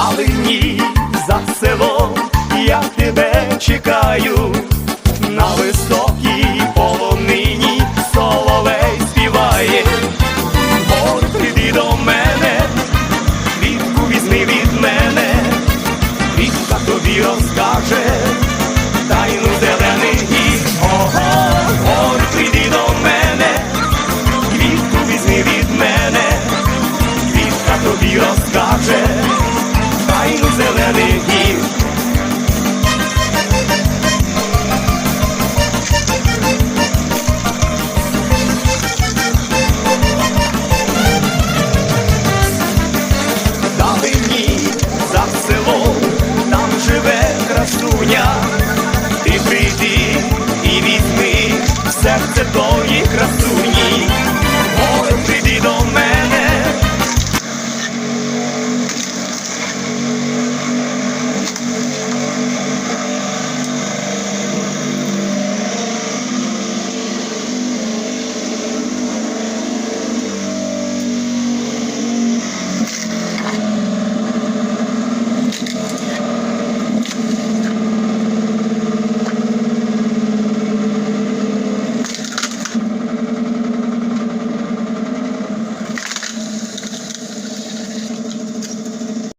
Далині за селом я тебе чекаю, на високій полонині соловей співає. Гор, прийди до мене, квітку візьми від мене, квітка тобі розкаже, серце твої краси.